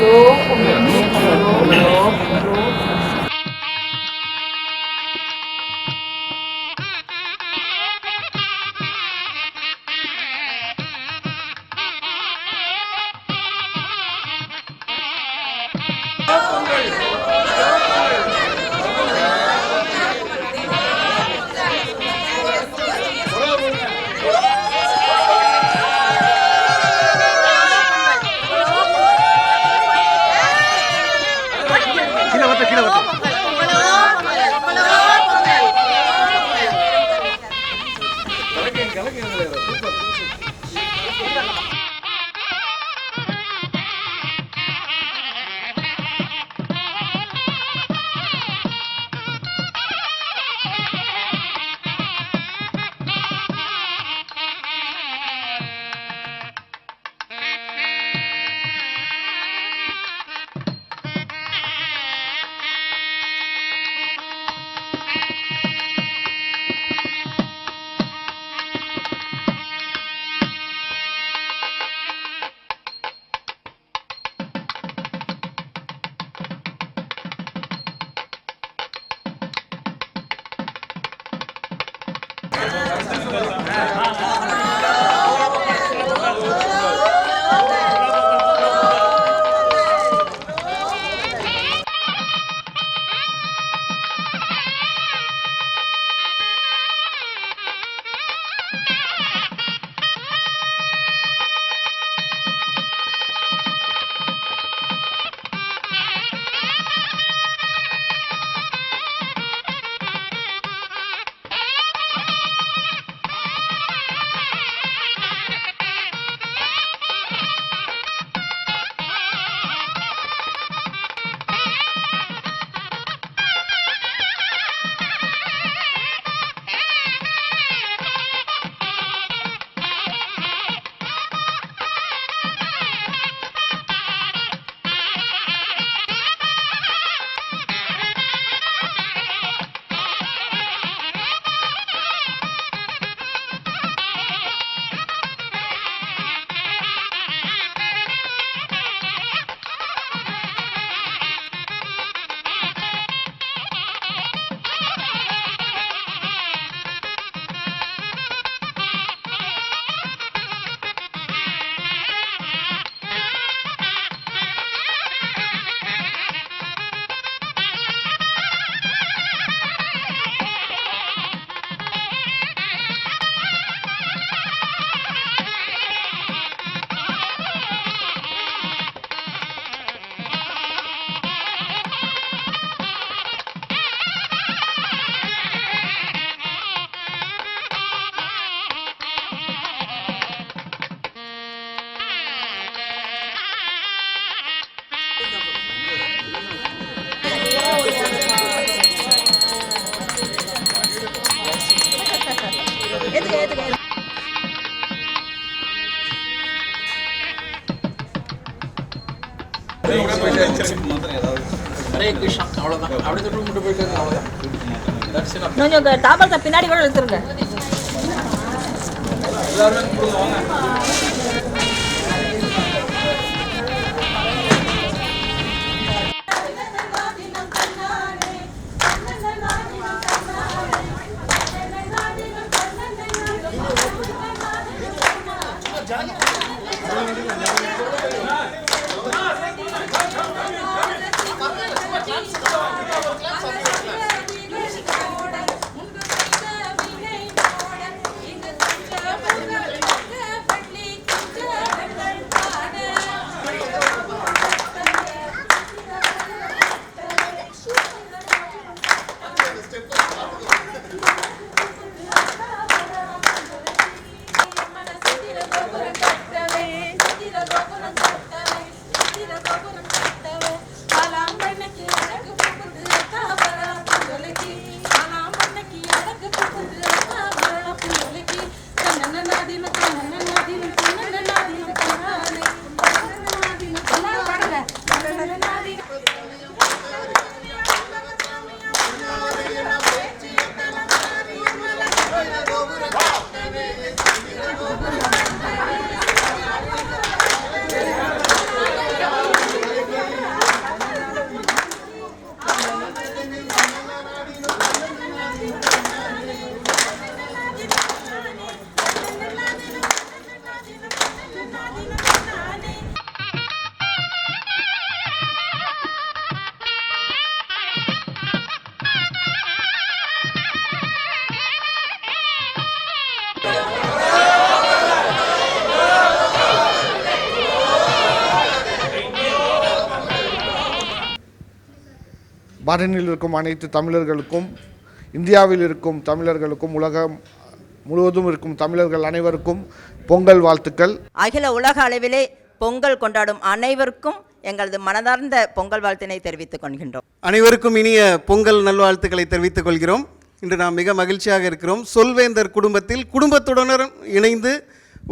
รู้รู้รู้รู้ கொஞ்சம் தாமரத்தை பின்னாடி கூட இழுத்துருங்க. பஹ்ரைனில் இருக்கும் அனைத்து தமிழர்களுக்கும் இந்தியாவில் இருக்கும் தமிழர்களுக்கும் உலகம் முழுவதும் இருக்கும் தமிழர்கள் அனைவருக்கும் பொங்கல் வாழ்த்துக்கள். அகில உலக அளவிலே பொங்கல் கொண்டாடும் அனைவருக்கும் எங்களது மனதார்ந்த பொங்கல் வாழ்த்தினை தெரிவித்துக் கொள்கின்றோம். அனைவருக்கும் இனிய பொங்கல் நல்வாழ்த்துக்களை தெரிவித்துக் கொள்கிறோம். இன்று நாம் மிக மகிழ்ச்சியாக இருக்கிறோம். சொல்வேந்தர் குடும்பத்தில் குடும்பத்துடன் இணைந்து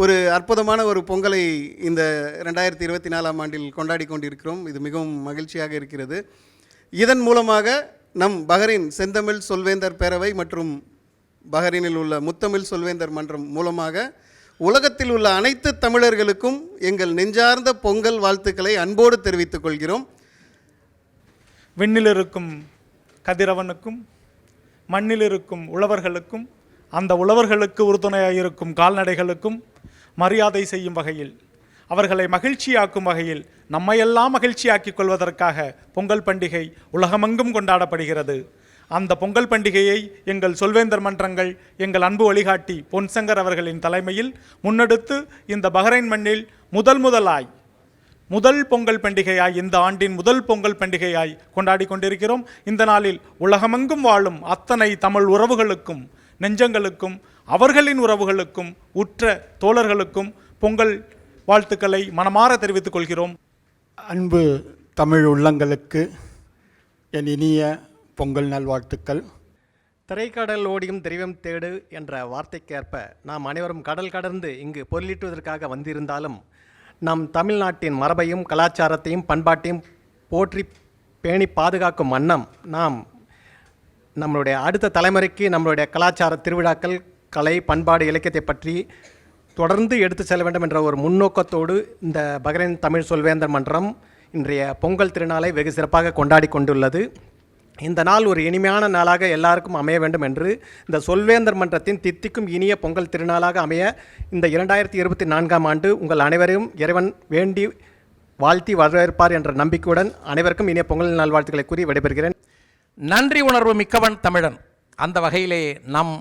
ஒரு அற்புதமான ஒரு பொங்கலை இந்த ரெண்டாயிரத்தி இருபத்தி நாலாம் ஆண்டில் கொண்டாடி கொண்டிருக்கிறோம். இது மிகவும் மகிழ்ச்சியாக இருக்கிறது. இதன் மூலமாக நம் பஹரின் செந்தமிழ் சொல்வேந்தர் பேரவை மற்றும் பஹரினில் உள்ள முத்தமிழ் சொல்வேந்தர் மன்றம் மூலமாக உலகத்தில் உள்ள அனைத்து தமிழர்களுக்கும் எங்கள் நெஞ்சார்ந்த பொங்கல் வாழ்த்துக்களை அன்போடு தெரிவித்துக் கொள்கிறோம். விண்ணில் இருக்கும் கதிரவனுக்கும் மண்ணில் இருக்கும் உழவர்களுக்கும் அந்த உழவர்களுக்கு உறுதுணையாக இருக்கும் கால்நடைகளுக்கும் மரியாதை செய்யும் வகையில் அவர்களை மகிழ்ச்சியாக்கும் வகையில் நம்மையெல்லாம் மகிழ்ச்சியாக்கிக் கொள்வதற்காக பொங்கல் பண்டிகை உலகமெங்கும் கொண்டாடப்படுகிறது. அந்த பொங்கல் பண்டிகையை எங்கள் சொல்வேந்தர் மன்றங்கள் எங்கள் அன்பு வழிகாட்டி பொன்சங்கர் அவர்களின் தலைமையில் முன்னெடுத்து இந்த பஹ்ரைன் மண்ணில் முதல் முதலாய் முதல் பொங்கல் பண்டிகையாய் இந்த ஆண்டின் முதல் பொங்கல் பண்டிகையாய் கொண்டாடி கொண்டிருக்கிறோம். இந்த நாளில் உலகமெங்கும் வாழும் அத்தனை தமிழ் உறவுகளுக்கும் நெஞ்சங்களுக்கும் அவர்களின் உறவுகளுக்கும் உற்ற தோழர்களுக்கும் பொங்கல் வாழ்த்துக்களை மனமாற தெரிவித்துக் கொள்கிறோம். அன்பு தமிழ் உள்ளங்களுக்கு என் இனிய பொங்கல் நல்வாழ்த்துக்கள். திரைக்கடல் ஓடியும் தெய்வம் தேடு என்ற வார்த்தைக்கேற்ப நாம் அனைவரும் கடல் கடந்து இங்கு பொருளீட்டுவதற்காக வந்திருந்தாலும் நம் தமிழ்நாட்டின் மரபையும் கலாச்சாரத்தையும் பண்பாட்டையும் போற்றி பேணி பாதுகாக்கும் வண்ணம் நாம் நம்மளுடைய அடுத்த தலைமுறைக்கு நம்மளுடைய கலாச்சார திருவிழாக்கள் கலை பண்பாடு இலக்கியத்தை பற்றி தொடர்ந்து எடுத்து செல்ல வேண்டும் என்ற ஒரு முன்னோக்கத்தோடு இந்த பஹ்ரைன் தமிழ் சொல்வேந்தர் மன்றம் இன்றைய பொங்கல் திருநாளை வெகு சிறப்பாக கொண்டாடி கொண்டுள்ளது. இந்த நாள் ஒரு இனிமையான நாளாக எல்லாருக்கும் அமைய வேண்டும் என்று இந்த சொல்வேந்தர் மன்றத்தின் தித்திக்கும் இனிய பொங்கல் திருநாளாக அமைய இந்த இரண்டாயிரத்தி இருபத்தி நான்காம் ஆண்டு உங்கள் அனைவரையும் இறைவன் வேண்டி வாழ்த்தி வரவேற்பார் என்ற நம்பிக்கையுடன் அனைவருக்கும் இனிய பொங்கல் நல்வாழ்த்துக்களை கூறி விடைபெறுகிறேன். நன்றி உணர்வு மிக்கவன் தமிழன். அந்த வகையிலே நம்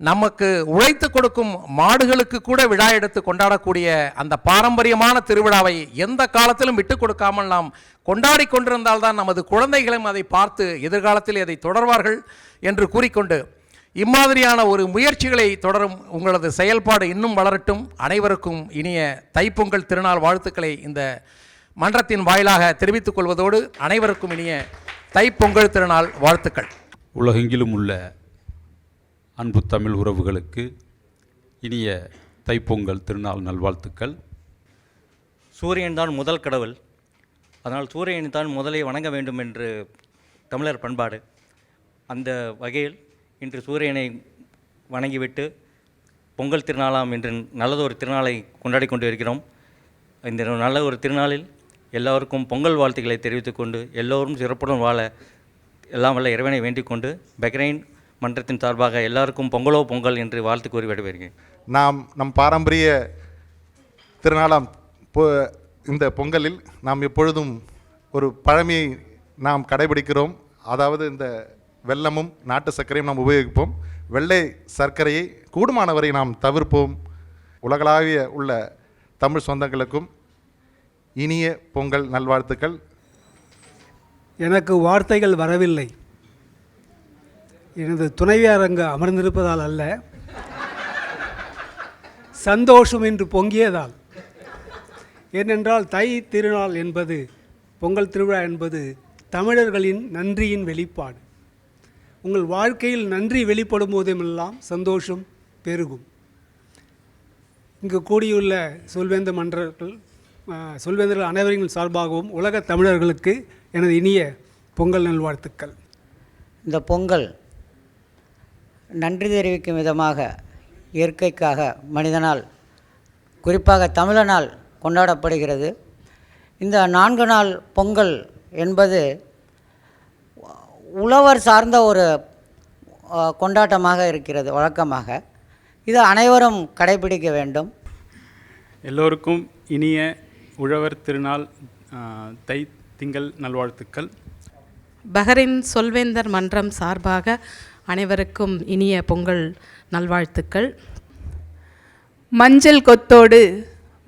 நமக்கு உழைத்து கொடுக்கும் மாடுகளுக்கு கூட விழா எடுத்து கொண்டாடக்கூடிய அந்த பாரம்பரியமான திருவிழாவை எந்த காலத்திலும் விட்டு கொடுக்காமல் நாம் கொண்டாடி கொண்டிருந்தால்தான் நமது குழந்தைகளும் அதை பார்த்து எதிர்காலத்தில் அதை தொடர்வார்கள் என்று கூறிக்கொண்டு இம்மாதிரியான ஒரு முயற்சிகளை தொடரும் உங்களது செயல்பாடு இன்னும் வளரட்டும். அனைவருக்கும் இனிய தைப்பொங்கல் திருநாள் வாழ்த்துக்களை இந்த மன்றத்தின் வாயிலாக தெரிவித்துக் கொள்வதோடு அனைவருக்கும் இனிய தைப்பொங்கல் திருநாள் வாழ்த்துக்கள். உலகெங்கிலும் உள்ள அன்பு தமிழ் உறவுகளுக்கு இனிய தைப்பொங்கல் திருநாள் நல்வாழ்த்துக்கள். சூரியன் தான் முதல் கடவுள். அதனால் சூரியனை தான் முதலே வணங்க வேண்டும் என்று தமிழர் பண்பாடு. அந்த வகையில் இன்று சூரியனை வணங்கிவிட்டு பொங்கல் திருநாளாம் என்று நல்லதொரு திருநாளை கொண்டாடி கொண்டு இருக்கிறோம் இந்த நல்ல ஒரு திருநாளில் எல்லோருக்கும் பொங்கல் வாழ்த்துக்களை தெரிவித்துக்கொண்டு எல்லோரும் சிறப்புடன் வாழ எல்லாம் வல்ல இறைவனை வேண்டிக் கொண்டு பக்ரைன் மன்றத்தின் சார்பாக எல்லாருக்கும் பொங்கலோ பொங்கல் என்று வாழ்த்து கூறி விடைபெறுகிறேன். நாம் நம் பாரம்பரிய திருநாளாம் பொ இந்த பொங்கலில் நாம் எப்பொழுதும் ஒரு பழமையை நாம் கடைபிடிக்கிறோம். அதாவது இந்த வெல்லமும் நாட்டு சர்க்கரையும் நாம் உபயோகிப்போம். வெள்ளை சர்க்கரையை கூடுமானவரை நாம் தவிர்ப்போம். உலகளாவிய உள்ள தமிழ் சொந்தங்களுக்கும் இனிய பொங்கல் நல்வாழ்த்துக்கள். எனக்கு வார்த்தைகள் வரவில்லை. எனது துணைவியார் அங்கு அமர்ந்திருப்பதால் அல்ல. சந்தோஷம் என்று பொங்கியதால். ஏனென்றால் தை திருநாள் என்பது பொங்கல் திருவிழா என்பது தமிழர்களின் நன்றியின் வெளிப்பாடு. உங்கள் வாழ்க்கையில் நன்றி வெளிப்படும் போதுமெல்லாம் சந்தோஷம் பெருகும். இங்கு கூடியுள்ள சொல்வேந்த மன்றர்கள் சொல்வேந்தர்கள் அனைவரின் சார்பாகவும் உலக தமிழர்களுக்கு எனது இனிய பொங்கல் நல்வாழ்த்துக்கள். இந்த பொங்கல் நன்றி தெரிவிக்கும் விதமாக இயற்கைக்காக மனிதனால் குறிப்பாக தமிழனால் கொண்டாடப்படுகிறது. இந்த நான்கு நாள் பொங்கல் என்பது உழவர் சார்ந்த ஒரு கொண்டாட்டமாக இருக்கிறது வழக்கமாக. இது அனைவரும் கடைபிடிக்க வேண்டும். எல்லோருக்கும் இனிய உழவர் திருநாள் தை திங்கள் நல்வாழ்த்துக்கள். பஹரின் சொல்வேந்தர் மன்றம் சார்பாக அனைவருக்கும் இனிய பொங்கல் நல்வாழ்த்துக்கள். மஞ்சள் கொத்தோடு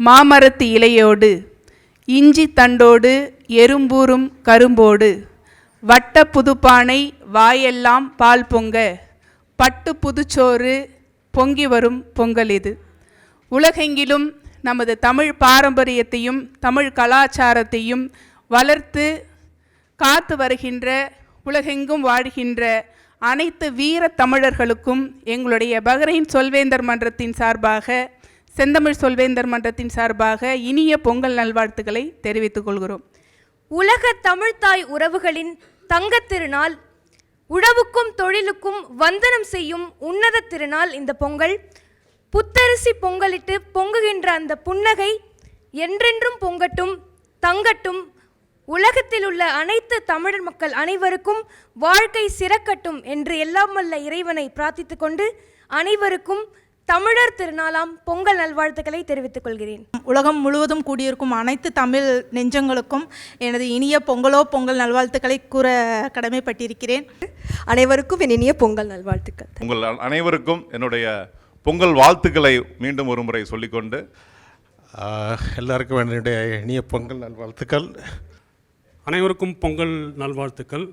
மாமரத்து இலையோடு இஞ்சி தண்டோடு எறும்பூரும் கரும்போடு வட்ட புதுப்பானை வாயெல்லாம் பால் பொங்க பட்டு புதுச்சோறு பொங்கி வரும் பொங்கல் இது. உலகெங்கிலும் நமது தமிழ் பாரம்பரியத்தையும் தமிழ் கலாச்சாரத்தையும் வளர்த்து காத்து வருகின்ற உலகெங்கும் வாழ்கின்ற அனைத்து வீர தமிழர்களுக்கும் எங்களுடைய பஹ்ரைன் சொல்வேந்தர் மன்றத்தின் சார்பாக செந்தமிழ் சொல்வேந்தர் மன்றத்தின் சார்பாக இனிய பொங்கல் நல்வாழ்த்துக்களை தெரிவித்துக் கொள்கிறோம். உலக தமிழ்தாய் உறவுகளின் தங்கத் திருநாள் உழவுக்கும் தொழிலுக்கும் வந்தனம் செய்யும் உன்னத திருநாள் இந்த பொங்கல். புத்தரிசி பொங்கலிட்டு பொங்குகின்ற அந்த புன்னகை என்றென்றும் பொங்கட்டும் தங்கட்டும் உலகத்தில் உள்ள அனைத்து தமிழர் மக்கள் அனைவருக்கும் வாழ்க்கை சிறக்கட்டும் என்று எல்லாம் வல்ல இறைவனை பிரார்த்தித்துக் கொண்டு அனைவருக்கும் தமிழர் திருநாளாம் பொங்கல் நல்வாழ்த்துக்களை தெரிவித்துக் கொள்கிறேன். உலகம் முழுவதும் கூடியிருக்கும் அனைத்து தமிழ் நெஞ்சங்களுக்கும் எனது இனிய பொங்கலோ பொங்கல் நல்வாழ்த்துக்களை கூற கடமைப்பட்டிருக்கிறேன். அனைவருக்கும் என் இனிய பொங்கல் நல்வாழ்த்துக்கள். உங்கள் அனைவருக்கும் என்னுடைய பொங்கல் வாழ்த்துக்களை மீண்டும் ஒரு முறை சொல்லிக்கொண்டு எல்லாருக்கும் என்னுடைய இனிய பொங்கல் நல்வாழ்த்துக்கள். அனைவருக்கும் பொங்கல் நல்வாழ்த்துக்கள்.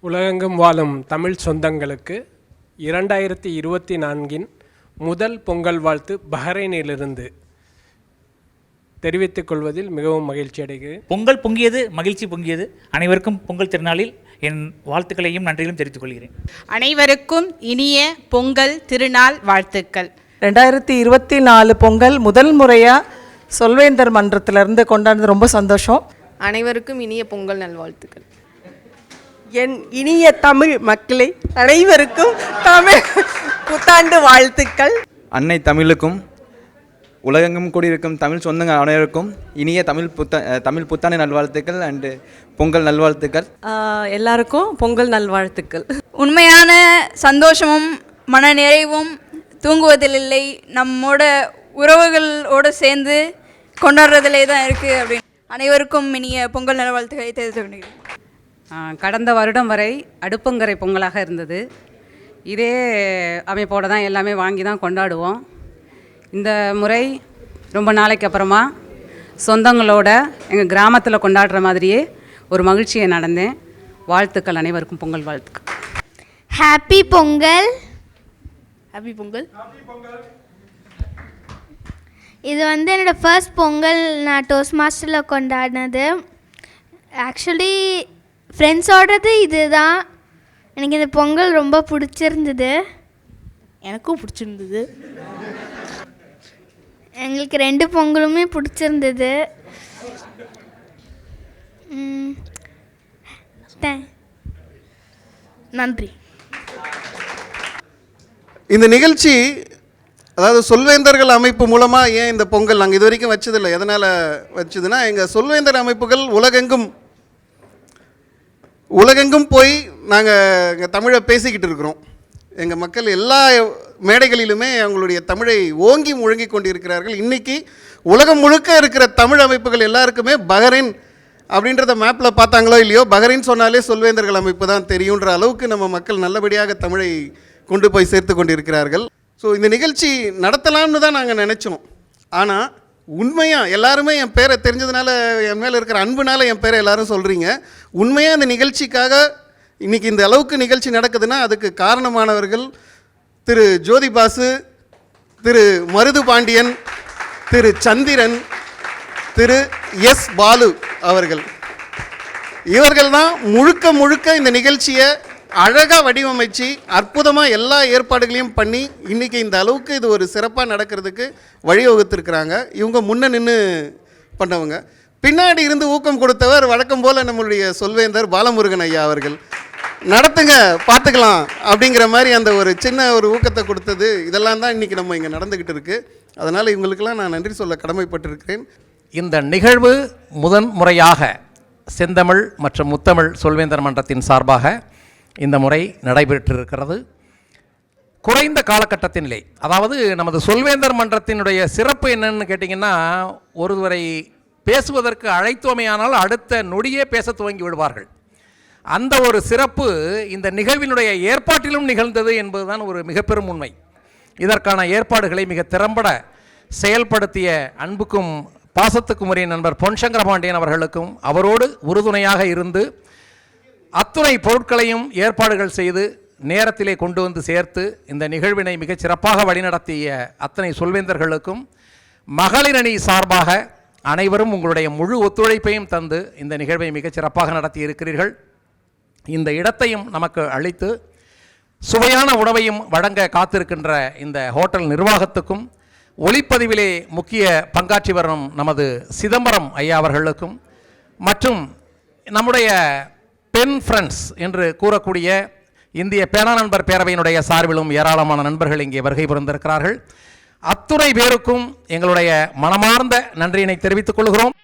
உலகெங்கும் வாழும் தமிழ் சொந்தங்களுக்கு இரண்டாயிரத்தி இருபத்தி நான்கின் முதல் பொங்கல் வாழ்த்து பஹ்ரைனிலிருந்து தெரிவித்துக் கொள்வதில் மிகவும் மகிழ்ச்சி அடைகிறேன். பொங்கல் பொங்கியது மகிழ்ச்சி பொங்கியது. அனைவருக்கும் பொங்கல் திருநாளில் என் வாழ்த்துக்களையும் நன்றிகளும் தெரிவித்துக் கொள்கிறேன். அனைவருக்கும் இனிய பொங்கல் திருநாள் வாழ்த்துக்கள். ரெண்டாயிரத்தி இருபத்தி நாலு பொங்கல் முதல் முறையாக சொல்வேந்தர் மன்றத்திலிருந்து கொண்டாடுறது ரொம்ப சந்தோஷம். அனைவருக்கும் இனிய பொங்கல் நல்வாழ்த்துக்கள். என் இனிய தமிழ் மக்களே அனைவருக்கும் தமிழ் புத்தாண்டு வாழ்த்துக்கள். அன்னை தமிழுக்கும் உலகெங்கும் கூடியிருக்கும் தமிழ் சொந்தங்கள் அனைவருக்கும் இனிய தமிழ் புத்த தமிழ் புத்தாண்டு நல்வாழ்த்துக்கள் அண்டு பொங்கல் நல்வாழ்த்துக்கள். எல்லாருக்கும் பொங்கல் நல்வாழ்த்துக்கள். உண்மையான சந்தோஷமும் மன நிறைவும் தூங்குவதில் இல்லை. நம்மோட உறவுகளோடு சேர்ந்து கொண்டாடுறதுலே தான் இருக்குது அப்படின்னு அனைவருக்கும் இனிய பொங்கல் நல்வாழ்த்துக்களை தெரிவித்துக் கொள்கிறேன் கடந்த வருடம் வரை அடுப்பங்கரை பொங்கலாக இருந்தது. இதே அமைப்போடு தான் எல்லாமே வாங்கி தான் கொண்டாடுவோம். இந்த முறை ரொம்ப நாளைக்கு அப்புறமா சொந்தங்களோட எங்கள் கிராமத்தில் கொண்டாடுற மாதிரியே ஒரு மகிழ்ச்சியை நடந்தேன். வாழ்த்துக்கள் அனைவருக்கும் பொங்கல் வாழ்த்துக்கள். ஹாப்பி பொங்கல் ஹாப்பி பொங்கல் இது வந்து என்னோட ஃபர்ஸ்ட் பொங்கல் நான் டோஸ்ட் மாஸ்டரில் கொண்டாடினது. ஆக்சுவலி ஃப்ரெண்ட்ஸோடது இதுதான். எனக்கு இந்த பொங்கல் ரொம்ப பிடிச்சிருந்தது. எனக்கும் பிடிச்சிருந்தது. எங்களுக்கு ரெண்டு பொங்கலுமே பிடிச்சிருந்தது. நன்றி. இந்த நிகழ்ச்சி அதாவது சொல்வேந்தர்கள் அமைப்பு மூலமாக ஏன் இந்த பொங்கல் நாங்கள் இது வரைக்கும் வச்சதில்லை? எதனால் வச்சதுன்னா எங்கள் சொல்வேந்தர் அமைப்புகள் உலகெங்கும் உலகெங்கும் போய் நாங்கள் எங்கள் தமிழை பேசிக்கிட்டு இருக்கிறோம். எங்கள் மக்கள் எல்லா மேடைகளிலுமே அவங்களுடைய தமிழை ஓங்கி முழங்கி கொண்டிருக்கிறார்கள். இன்றைக்கி உலகம் முழுக்க இருக்கிற தமிழ் அமைப்புகள் எல்லாருக்குமே பஹ்ரைன் அப்படின்றத மேப்பில் பார்த்தாங்களோ இல்லையோ பஹ்ரைன் சொன்னாலே சொல்வேந்தர்கள் அமைப்பு தான் தெரியுன்ற அளவுக்கு நம்ம மக்கள் நல்லபடியாக தமிழை கொண்டு போய் சேர்த்து கொண்டிருக்கிறார்கள். ஸோ இந்த நிகழ்ச்சி நடத்தலாம்னு தான் நாங்கள் நினச்சோம். ஆனால் உண்மையாக எல்லாருமே என் பேரை தெரிஞ்சதுனால என் மேலே இருக்கிற அன்புனால என் பேரை எல்லாரும் சொல்கிறீங்க உண்மையாக இந்த நிகழ்ச்சிக்காக இன்றைக்கி இந்த அளவுக்கு நிகழ்ச்சி நடக்குதுன்னா அதுக்கு காரணமானவர்கள் திரு ஜோதி பாசு திரு மருது பாண்டியன் திரு சந்திரன் திரு எஸ் பாலு அவர்கள். இவர்கள் தான் முழுக்க முழுக்க இந்த நிகழ்ச்சியை அழகாக வடிவமைச்சு அற்புதமாக எல்லா ஏற்பாடுகளையும் பண்ணி இன்றைக்கி இந்த அளவுக்கு இது ஒரு சிறப்பாக நடக்கிறதுக்கு வழிவகுத்திருக்கிறாங்க. இவங்க முன்ன நின்று பண்ணவங்க. பின்னாடி இருந்து ஊக்கம் கொடுத்தவர் வழக்கம் போல் நம்மளுடைய சொல்வேந்தர் பாலமுருகன் ஐயா அவர்கள். நடத்துங்க பார்த்துக்கலாம் அப்படிங்கிற மாதிரி அந்த ஒரு சின்ன ஒரு ஊக்கத்தை கொடுத்தது. இதெல்லாம் தான் இன்றைக்கி நம்ம இங்கே நடந்துக்கிட்டு இருக்குது அதனால் இவங்களுக்கெல்லாம் நான் நன்றி சொல்ல கடமைப்பட்டிருக்கிறேன். இந்த நிகழ்வு முதன் முறையாக செந்தமிழ் மற்றும் முத்தமிழ் சொல்வேந்தர் மன்றத்தின் சார்பாக இந்த முறை நடைபெற்றிருக்கிறது. குறைந்த காலகட்டத்தினிலே அதாவது நமது சொல்வேந்தர் மன்றத்தினுடைய சிறப்பு என்னன்னு கேட்டிங்கன்னா ஒருவரை பேசுவதற்கு அழைத்தோமையானால் அடுத்த நொடியே பேச துவங்கி விடுவார்கள். அந்த ஒரு சிறப்பு இந்த நிகழ்வினுடைய ஏற்பாட்டிலும் நிகழ்ந்தது என்பதுதான் ஒரு மிகப்பெரும் உண்மை. இதற்கான ஏற்பாடுகளை மிக திறம்பட செயல்படுத்திய அன்புக்கும் பாசத்துக்கும் உரிய நண்பர் பொன்சங்கர பாண்டியன் அவர்களுக்கும் அவரோடு உறுதுணையாக இருந்து அத்துணை பொருட்களையும் ஏற்பாடுகள் செய்து நேரத்திலே கொண்டு வந்து சேர்த்து இந்த நிகழ்வினை மிகச் சிறப்பாக வழிநடத்திய அத்தனை சொல்வேந்தர்களுக்கும் மகளிர் அணி சார்பாக அனைவரும் உங்களுடைய முழு ஒத்துழைப்பையும் தந்து இந்த நிகழ்வை மிகச் சிறப்பாக நடத்தி இருக்கிறீர்கள் இந்த இடத்தையும் நமக்கு அளித்து சுவையான உணவையும் வழங்க காத்திருக்கின்ற இந்த ஹோட்டல் நிர்வாகத்துக்கும் ஒளிப்பதிவிலே முக்கிய பங்காற்றி வரும் நமது சிதம்பரம் ஐயா அவர்களுக்கும் மற்றும் நம்முடைய பென் ஃப்ரெண்ட்ஸ் என்று கூறக்கூடிய இந்திய பேனா நண்பர் பேரவையினுடைய சார்பிலும் ஏராளமான நண்பர்கள் இங்கே வருகை புரிந்திருக்கிறார்கள். அத்துணை பேருக்கும் எங்களுடைய மனமார்ந்த நன்றியினை தெரிவித்துக் கொள்கிறோம்.